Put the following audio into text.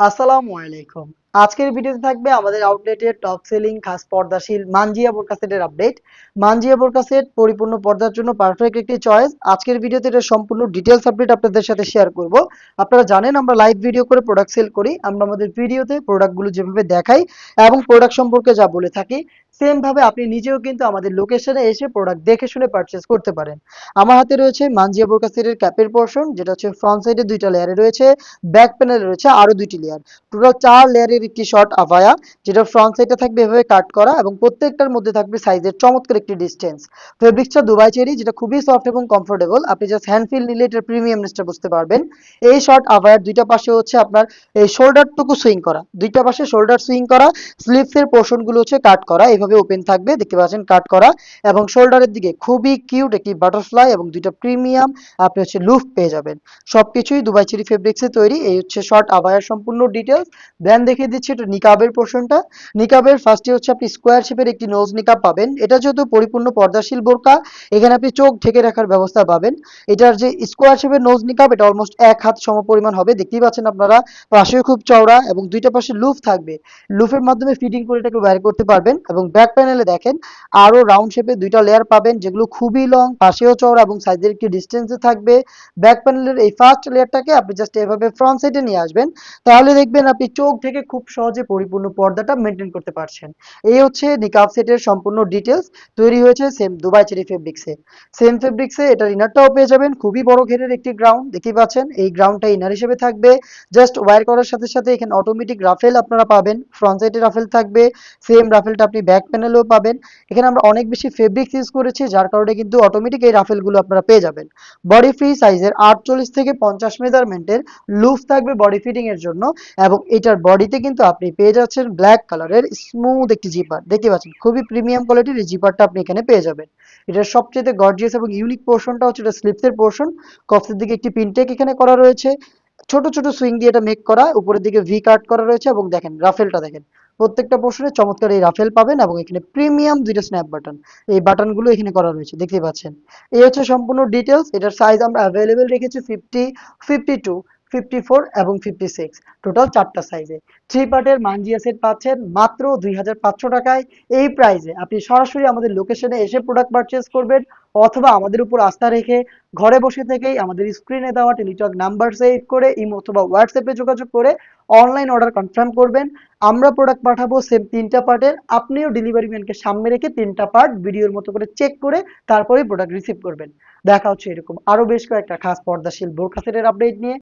আসসালামু আলাইকুম। আজকের ভিডিওতে থাকবে আমাদের আউটলেটের টপ সেলিং খাস পর্দাশীল মানজিয়া বোরকা সেটের আপডেট মানজিয়া বোরকা সেট পরিপূর্ণ পর্দার জন্য পারফেক্ট একটি চয়েস আজকের ভিডিওতে এটা সম্পূর্ণ ডিটেলস আপডেট আপনাদের সাথে শেয়ার করব। আপনারা জানেন, আমরা লাইভ ভিডিও করে প্রোডাক্ট সেল করি। আমরা আমাদের ভিডিওতে প্রোডাক্টগুলো যেভাবে দেখাই এবং প্রোডাক্ট সম্পর্কে যা বলে থাকি সেম ভাবে আপনি নিজেও কিন্তু আমাদের লোকেশনে এসে প্রোডাক্ট দেখে শুনে পারচেস করতে পারেন। আমার হাতে রয়েছে মানজিয়া বোরকা সেটের ক্যাপের পোর্শন যেটা হচ্ছে ফ্রন্ট সাইডে দুইটা লেয়ারে রয়েছে ব্যাক প্যানেলে রয়েছে আরও দুইটি লেয়ার টোটাল চার লেয়ারের একটি শর্ট আভায়া, যেটা ফ্রন্ট সাইডে থাকবে এভাবে কাট করা এবং প্রত্যেকটার মধ্যে থাকবে সাইজের চমৎকার একটি ডিস্টেন্স ফেব্রিক্সটা দুবাই চেরি, যেটা খুবই সফট এবং কমফোর্টেবল আপনি জাস্ট হ্যান্ড ফিল নিলে এটার প্রিমিয়ামনেসটা বুঝতে পারবেন। এই শর্ট আভায়ার দুইটা পাশে হচ্ছে আপনার এই শোল্ডারটুকু সুইং করা। দুইটা পাশে শোল্ডার সুইং করা স্লিভসের পোর্শনগুলো হচ্ছে কাট করা, এভাবে ওপেন থাকবে, দেখতে পাচ্ছেন কাট করা। এবং শোল্ডারের দিকে খুবই কিউট একটি বাটারফ্লাই এবং দুইটা প্রিমিয়াম আপনি হচ্ছে লুফ পেয়ে যাবেন। সবকিছুই দুবাই চেরি ফেব্রিক্সে তৈরি। এই হচ্ছে শর্ট আভায়ার সম্পূর্ণ ডিটেলস দেন দেখিয়ে দিচ্ছি এটা নিকাবের পোর্শনটা নিকাবের ফার্স্টে হচ্ছে আপনি স্কোয়ার শেপের একটি নোজ নিকাব পাবেন। এটা যেহেতু পরিপূর্ণ পর্দাশীল বোরকা, এখানে আপনি চোখ ঢেকে রাখার ব্যবস্থা পাবেন। এটার যে স্কোয়ার শেপের নোজ নিকাব এটা অলমোস্ট এক হাত সমপরিমাণ হবে। দেখতেই পাচ্ছেন আপনারা, পাশেও খুব চওড়া এবং দুইটা পাশে লুফ থাকবে। লুফের মাধ্যমে ফিটিং করে এটাকে বাইর করতে পারবেন এবং ব্যাক প্যানেলে দেখেন আরও রাউন্ড শেপে দুইটা লেয়ার পাবেন, যেগুলো খুবই লং পাশেও চওড়া এবং সাইজের একটি ডিস্টেন্সে থাকবে। ব্যাক প্যানেলের এই ফার্স্ট লেয়ারটাকে আপনি জাস্ট এভাবে ফ্রন্ট সাইডে নিয়ে আসবেন। তাহলে দেখবেন আপনি চোখ থেকে খুব সহজে পরিপূর্ণ পর্দাটা মেনটেন করতে পারছেন। এই হচ্ছে নিকাব সেটের সম্পূর্ণ ডিটেলস তৈরি হয়েছে সেম দুবাই চেরি ফেব্রিক্সে সেম ফেব্রিক্সে এটার ইনারটাও পেয়ে যাবেন, খুবই বড় ঘেরের একটি গ্রাউন্ড দেখতেই পাচ্ছেন, এই গ্রাউন্ডটা ইনার হিসেবে থাকবে। জাস্ট ওয়্যার করার সাথে সাথে এখানে অটোমেটিক রাফেল আপনারা পাবেন ফ্রন্ট সাইডে রাফেল থাকবে সেম রাফেলটা আপনি ব্যাক প্যানেলেও পাবেন। এখানে আমরা অনেক বেশি ফেব্রিক্স ইউজ করেছি, যার কারণে কিন্তু অটোমেটিক এই রাফেলগুলো আপনারা পেয়ে যাবেন। বডি ফ্রি সাইজের আটচল্লিশ থেকে পঞ্চাশ মেজারমেন্টের লুফ থাকবে বডি ফিটিং এর জন্য, এবং এটার বডিতে কিন্তু আপনি পেয়ে যাচ্ছেন ব্ল্যাক কালারের স্মুথ একটি জিপার দেখতে পাচ্ছেন, খুবই প্রিমিয়াম কোয়ালিটির এই জিপারটা আপনি এখানে পেয়ে যাবেন। এটার সবচেয়ে গর্জিয়াস এবং ইউনিক পোর্শনটা হচ্ছে এটা স্লিপসের পোর্শন কফসের দিকে একটি পিনটেক এখানে করা রয়েছে। ছোট ছোট সুইং দিয়ে এটা মেক করা। উপরের দিকে ভি কাট করা রয়েছে এবং দেখেন রাফেলটা দেখেন। প্রত্যেকটা পোর্শনে চমৎকার এই রাফেল পাবেন এবং এখানে প্রিমিয়াম দুইটা স্ন্যাপ বাটন এই বাটনগুলো এখানে করা রয়েছে, দেখতে পাচ্ছেন। এই হচ্ছে সম্পূর্ণ ডিটেলস এটার সাইজ আমরা অ্যাভেলেবেল রেখেছি fifty fifty two fifty four এবং ফিফটি সিক্স। টোটাল চারটা সাইজে থ্রি পার্টের মানজিয়া সেট পাচ্ছেন মাত্র দুই হাজার পাঁচশো টাকায়। এই আপনি সরাসরি আমাদের লোকেশনে এসে প্রোডাক্ট পারচেস করবেন অথবা আমাদের উপর আস্থা রেখে ঘরে বসে থেকেই আমাদের স্ক্রিনে দেওয়া টেলিটক নাম্বার সেভ করে অথবা হোয়াটসঅ্যাপে যোগাযোগ করে অনলাইন অর্ডার কনফার্ম করবেন। আমরা প্রোডাক্ট পাঠাবো সেম তিনটা পার্টের আপনিও ডেলিভারি ম্যানকে সামনে রেখে তিনটা পার্ট ভিডিওর মতো করে চেক করে তারপরে প্রোডাক্ট রিসিভ করবেন। দেখা হচ্ছে এরকম আরও বেশ কয়েকটা খাস পর্দাশীল বোরখা সেটের আপডেট নিয়ে।